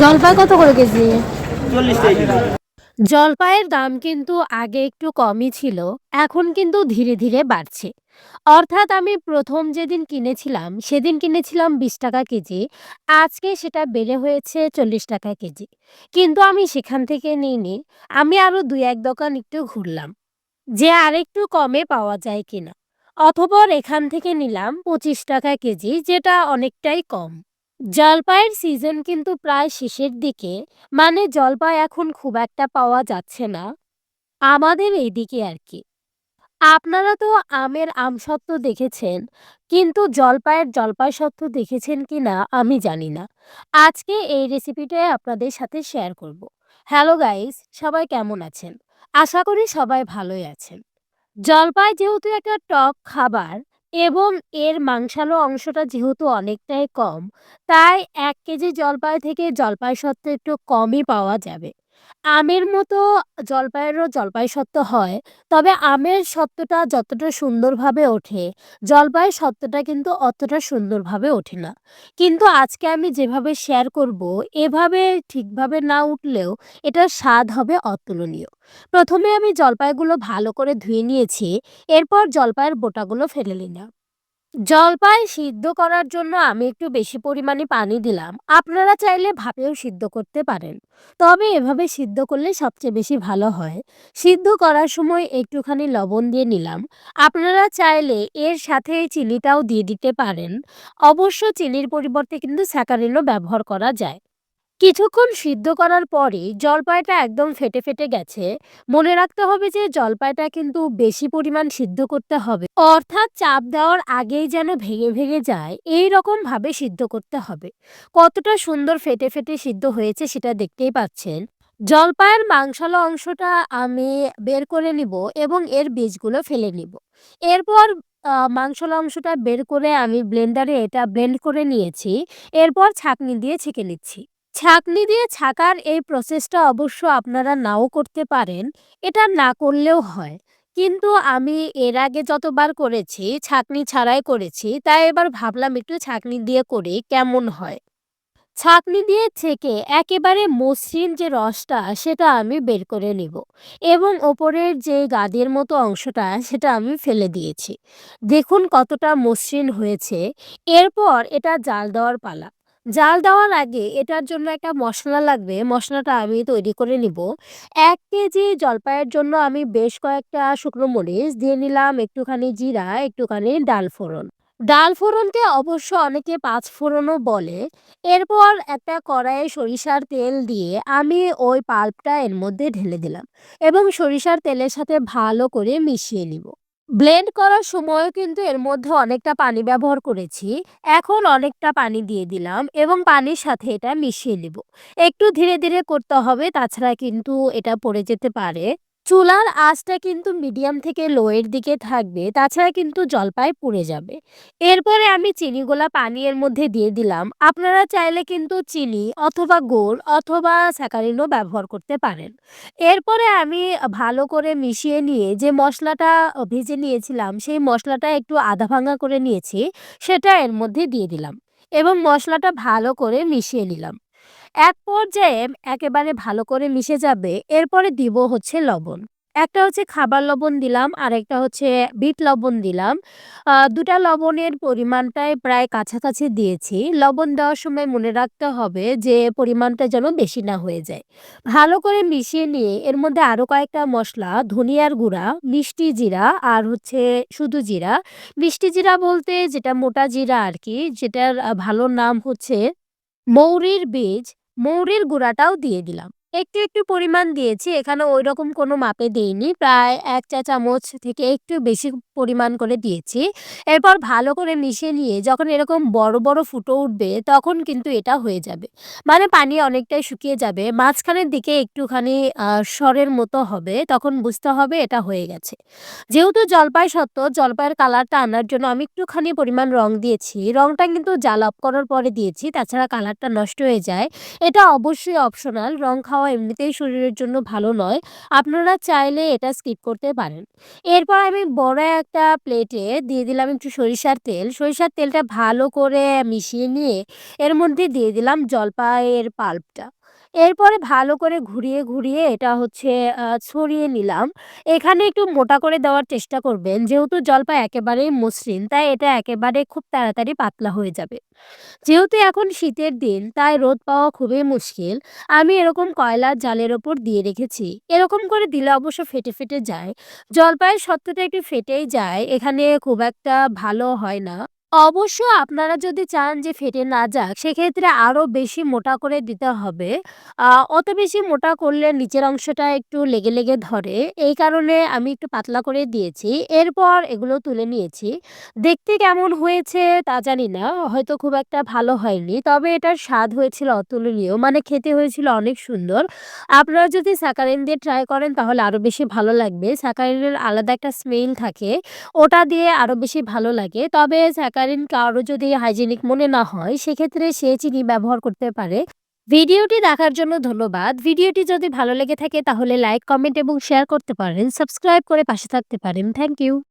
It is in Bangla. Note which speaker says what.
Speaker 1: জলপাই কত করে কেজি?
Speaker 2: চল্লিশ টাকা
Speaker 1: জলপাইয়ের দাম কিন্তু আগে একটু কমই ছিল এখন কিন্তু ধীরে ধীরে বাড়ছে। অর্থাৎ আমি প্রথম যেদিন কিনেছিলাম সেদিন কিনেছিলাম বিশ টাকা কেজি আজকে সেটা বেড়ে হয়েছে চল্লিশ টাকা কেজি। কিন্তু আমি সেখান থেকে নিইনি আমি আরও দুই এক দোকান একটু ঘুরলাম যে আরেকটু কমে পাওয়া যায় কিনা। অথবা এখান থেকে নিলাম পঁচিশ টাকা কেজি যেটা অনেকটাই কম। জলপাইয়ের সিজন কিন্তু প্রায় শেষের দিকে মানে জলপাই এখন খুব একটা পাওয়া যাচ্ছে না। আমাদের এইদিকে আর কি। আপনারা তো আমের আমসত্ত্ব দেখেছেন, কিন্তু জলপাইয়ের জলপাই সত্ত্ব দেখেছেন কিনা আমি জানি না। আজকে এই রেসিপিটাই আপনাদের সাথে শেয়ার করব। হ্যালো গাইস সবাই কেমন আছেন? আশা করি সবাই ভালোই আছেন। জলপাই যেহেতু একটা টক খাবার এবং এর মাংসালো অংশটা যেহেতু অনেকটাই কম, তাই এক কেজি জলপাই থেকে জলপাই সত্ত্বে একটু কমই পাওয়া যাবে। আমের মতো জলপাইয়েরও জলপাই সত্ত্ব হয়। তবে আমের সত্ত্বটা যতটা সুন্দরভাবে ওঠে, জলপাইয়ের সত্ত্বটা কিন্তু অতটা সুন্দরভাবে ওঠে না। কিন্তু আজকে আমি যেভাবে শেয়ার করব, এভাবে ঠিকভাবে না উঠলেও এটার স্বাদ হবে অতুলনীয়। প্রথমে আমি জলপাইগুলো ভালো করে ধুয়ে নিয়েছি, এরপর জলপাইয়ের বোটাগুলো ফেলে নিলাম। জলপাই সিদ্ধ করার জন্য আমি একটু বেশি পরিমাণে পানি দিলাম। আপনারা চাইলে ভাপেও সিদ্ধ করতে পারেন। তবে এভাবে সিদ্ধ করলে সবচেয়ে বেশি ভালো হয়। সিদ্ধ করার সময় একটুখানি লবণ দিয়ে নিলাম। আপনারা চাইলে এর সাথে চিনিটাও দিয়ে দিতে পারেন। অবশ্য চিনির পরিবর্তে কিন্তু স্যাকারিনও ব্যবহার করা যায়। কিছুক্ষণ সিদ্ধ করার পরে জলপাইটা একদম ফেটে ফেটে গেছে। মনে রাখতে হবে যে জলপাইটা কিন্তু বেশি পরিমাণ সিদ্ধ করতে হবে। অর্থাৎ চাপ দেওয়ার আগেই যেন ভেঙে ভেঙে যায়, এই রকম ভাবে সিদ্ধ করতে হবে। কতটা সুন্দর ফেটে ফেটে সিদ্ধ হয়েছে সেটা দেখতেই পাচ্ছেন। জলপাইয়ের মাংসালো অংশটা আমি বের করে নিব এবং এর বীজগুলো ফেলে নিব। এরপর মাংসল অংশটা বের করে আমি ব্লেন্ডারে এটা ব্লেন্ড করে নিয়েছি। এরপর ছাঁকনি দিয়ে ছেঁকে নিচ্ছি। ছাঁকনি দিয়ে ছাকার এই প্রসেসটা অবশ্য আপনারা নাও করতে পারেন, এটা না করলেও হয়। কিন্তু আমি এর আগে যতবার করেছি, ছাঁকনি ছাড়াই করেছি, তাই এবার ভাবলাম একটু ছাঁকনি দিয়ে করি, কেমন হয়? ছাঁকনি দিয়ে ছেঁকে একেবারে মসৃণ যে রসটা, সেটা আমি বের করে নিব এবং ওপরের যে গাদের মতো অংশটা, সেটা আমি ফেলে দিয়েছি। দেখুন কতটা মসৃণ হয়েছে। এরপর এটা জাল দেওয়ার পালা। জাল দেওয়ার আগে এটার জন্য একটা মশলা লাগবে। মশলাটা আমি তৈরি করে নিব। এক কেজি জলপাইয়ের জন্য আমি বেশ কয়েকটা শুকনো মরিচ দিয়ে নিলাম, একটুখানি জিরা, একটুখানি ডাল ফোড়ন। ডাল ফোড়নকে অবশ্য অনেকে পাঁচ ফোড়নও বলে। এরপর একটা কড়াইয়ে সরিষার তেল দিয়ে আমি ওই পাল্পটা এর মধ্যে ঢেলে দিলাম এবং সরিষার তেলের সাথে ভালো করে মিশিয়ে নিব। ব্লেন্ড করার সময়ও কিন্তু এর মধ্যে অনেকটা পানি ব্যবহার করেছি। এখন অনেকটা পানি দিয়ে দিলাম এবং পানির সাথে এটা মিশিয়ে নেব। একটু ধীরে ধীরে করতে হবে, তাছাড়া কিন্তু এটা পড়ে যেতে পারে। চুলার আঁচটা কিন্তু মিডিয়াম থেকে লোয়ের দিকে থাকবে, তাছাড়া কিন্তু জলপাই পুড়ে যাবে। এরপরে আমি চিনিগুলা পানি এর মধ্যে দিয়ে দিলাম। আপনারা চাইলে কিন্তু চিনি অথবা গুড় অথবা স্যাকারিনও ব্যবহার করতে পারেন। এরপরে আমি ভালো করে মিশিয়ে নিয়ে যে মশলাটা ভেজে নিয়েছিলাম, সেই মশলাটা একটু আধা ভাঙা করে নিয়েছি, সেটা এর মধ্যে দিয়ে দিলাম। এবং মশলাটা ভালো করে মিশিয়ে নিলাম। এক পর্যায়ে একেবারে ভালো করে মিশে যাবে, এরপরে দিব হচ্ছে লবণ। একটা হচ্ছে খাবার লবণ দিলাম, আর একটা হচ্ছে বিট লবণ দিলাম। দুটা লবণের পরিমাণটাই প্রায় কাছাকাছি দিয়েছি। লবণ দেওয়ার সময় মনে রাখতে হবে যে, পরিমাণটা যেন বেশি না হয়ে যায়। ভালো করে মিশিয়ে নিয়ে এর মধ্যে আরও কয়েকটা মশলা, ধনিয়ার গুঁড়া, মিষ্টি জিরা, আর হচ্ছে শুধু জিরা। মিষ্টি জিরা বলতে যেটা মোটা জিরা আর কি, যেটার ভালো নাম হচ্ছে মৌরির বীজ। মৌরির গুঁড়াটাও দিয়ে দিলাম। একটু একটু পরিমাণ দিয়েছি। এখানে ওই রকম কোনো মাপে দেইনি। প্রায় এক চা চামচ থেকে একটু বেশি পরিমাণ করে দিয়েছি। এরপর ভালো করে মিশিয়ে নিয়ে যখন এরকম বড় বড় ফুটো উঠবে তখন কিন্তু এটা হয়ে যাবে। মানে পানি অনেকটাই শুকিয়ে যাবে। মাঝখানের দিকে একটুখানি সরের মতো হবে। তখন বুঝতে হবে এটা হয়ে গেছে। যেহেতু জলপাই সত্ত্ব জলপাইয়ের কালারটা আনার জন্য আমি একটুখানি পরিমাণ রং দিয়েছি। রংটা কিন্তু জাল অফ করার পরে দিয়েছি। তাছাড়া কালারটা নষ্ট হয়ে যায়। এটা অবশ্যই অপশনাল রং খাওয়ার খাওয়া এমনিতেই শরীরের জন্য ভালো নয়। আপনারা চাইলে এটা স্কিপ করতে পারেন। এরপর আমি বড় একটা প্লেটে দিয়ে দিলাম একটু সরিষার তেল। সরিষার তেলটা ভালো করে মিশিয়ে নিয়ে এর মধ্যে দিয়ে দিলাম জলপাইয়ের পাল্পটা। এরপরে ভালো করে ঘুরিয়ে, ঘুরিয়ে এটা হচ্ছে ছড়িয়ে নিলাম। এখানে একটু মোটা করে দেওয়ার চেষ্টা করবেন। যেহেতু জলপাই একেবারেই মসৃণ, তাই এটা একেবারে খুব তাড়াতাড়ি পাতলা হয়ে যাবে। যেহেতু এখন শীতের দিন, তাই রোদ পাওয়া খুবই মুশকিল। আমি এরকম কয়লার জালের ওপর দিয়ে রেখেছি। এরকম করে দিলে অবশ্য ফেটে, ফেটে যায়। জলপাইয়ের সত্ত্বটা একটু ফেটেই যায়। এখানে খুব একটা ভালো হয় না। অবশ্য আপনারা যদি চান যে ফেটে না যাক, সেক্ষেত্রে আরও বেশি মোটা করে দিতে হবে। অত বেশি মোটা করলে নিচের অংশটা একটু লেগে, লেগে ধরে। এই কারণে আমি একটু পাতলা করে দিয়েছি। এরপর এগুলো তুলে নিয়েছি। দেখতে কেমন হয়েছে তা জানি না। হয়তো খুব একটা ভালো হয়নি। তবে এটার স্বাদ হয়েছিল অতুলনীয়। মানে খেতে হয়েছিল অনেক সুন্দর। আপনারা যদি স্যাকারিন দিয়ে ট্রাই করেন তাহলে আরও বেশি ভালো লাগবে। স্যাকারিনের আলাদা একটা স্মেল থাকে। ওটা দিয়ে আরও বেশি ভালো লাগে। তবে স্যাকারিন কারও যদি হাইজেনিক মনে না হয়, সেক্ষেত্রে সে চিনি ব্যবহার করতে পারে। ভিডিওটি দেখার জন্য ধন্যবাদ। ভিডিওটি যদি ভালো লেগে থাকে তাহলে লাইক, কমেন্ট এবং শেয়ার করতে পারেন। সাবস্ক্রাইব করে পাশে থাকতে পারেন। Thank you.